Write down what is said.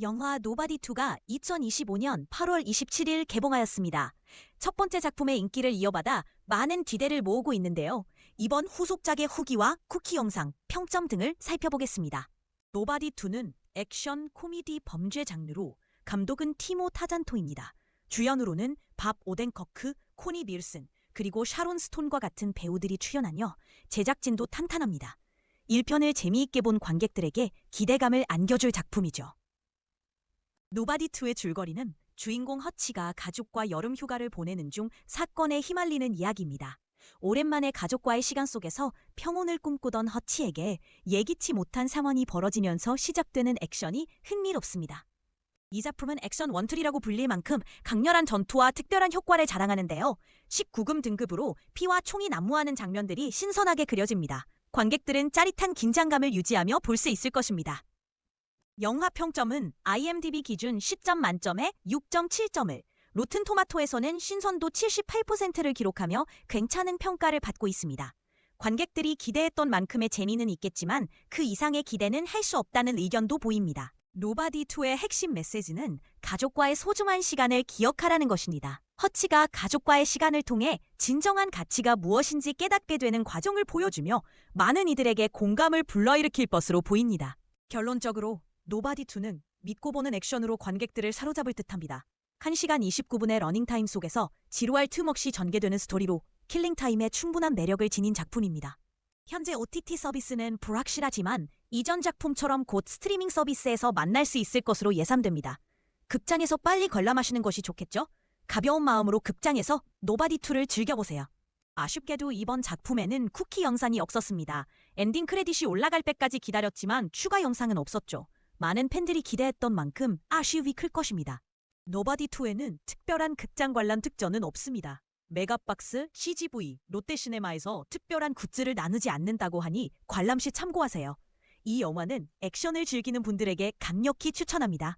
영화 노바디2가 2025년 8월 27일 개봉하였습니다. 첫 번째 작품의 인기를 이어받아 많은 기대를 모으고 있는데요. 이번 후속작의 후기와 쿠키 영상, 평점 등을 살펴보겠습니다. 노바디2는 액션, 코미디, 범죄 장르로 감독은 티모 타잔토입니다. 주연으로는 밥 오덴커크, 코니 밀슨, 그리고 샤론 스톤과 같은 배우들이 출연하며 제작진도 탄탄합니다. 1편을 재미있게 본 관객들에게 기대감을 안겨줄 작품이죠. 노바디2의 줄거리는 주인공 허치가 가족과 여름 휴가를 보내는 중 사건에 휘말리는 이야기입니다. 오랜만에 가족과의 시간 속에서 평온을 꿈꾸던 허치에게 예기치 못한 상황이 벌어지면서 시작되는 액션이 흥미롭습니다. 이 작품은 액션 원툴이라고 불릴 만큼 강렬한 전투와 특별한 효과를 자랑하는데요. 19금 등급으로 피와 총이 난무하는 장면들이 신선하게 그려집니다. 관객들은 짜릿한 긴장감을 유지하며 볼 수 있을 것입니다. 영화 평점은 IMDb 기준 10점 만점에 6.7점을, 로튼 토마토에서는 신선도 78%를 기록하며 괜찮은 평가를 받고 있습니다. 관객들이 기대했던 만큼의 재미는 있겠지만 그 이상의 기대는 할 수 없다는 의견도 보입니다. 노바디2의 핵심 메시지는 가족과의 소중한 시간을 기억하라는 것입니다. 허치가 가족과의 시간을 통해 진정한 가치가 무엇인지 깨닫게 되는 과정을 보여주며 많은 이들에게 공감을 불러일으킬 것으로 보입니다. 결론적으로 노바디2는 믿고 보는 액션으로 관객들을 사로잡을 듯합니다. 1시간 29분의 러닝타임 속에서 지루할 틈 없이 전개되는 스토리로 킬링타임에 충분한 매력을 지닌 작품입니다. 현재 OTT 서비스는 불확실하지만 이전 작품처럼 곧 스트리밍 서비스에서 만날 수 있을 것으로 예상됩니다. 극장에서 빨리 관람하시는 것이 좋겠죠? 가벼운 마음으로 극장에서 노바디2를 즐겨보세요. 아쉽게도 이번 작품에는 쿠키 영상이 없었습니다. 엔딩 크레딧이 올라갈 때까지 기다렸지만 추가 영상은 없었죠. 많은 팬들이 기대했던 만큼 아쉬움이 클 것입니다. 노바디2에는 특별한 극장 관람 특전은 없습니다. 메가박스, CGV, 롯데시네마에서 특별한 굿즈를 나누지 않는다고 하니 관람 시 참고하세요. 이 영화는 액션을 즐기는 분들에게 강력히 추천합니다.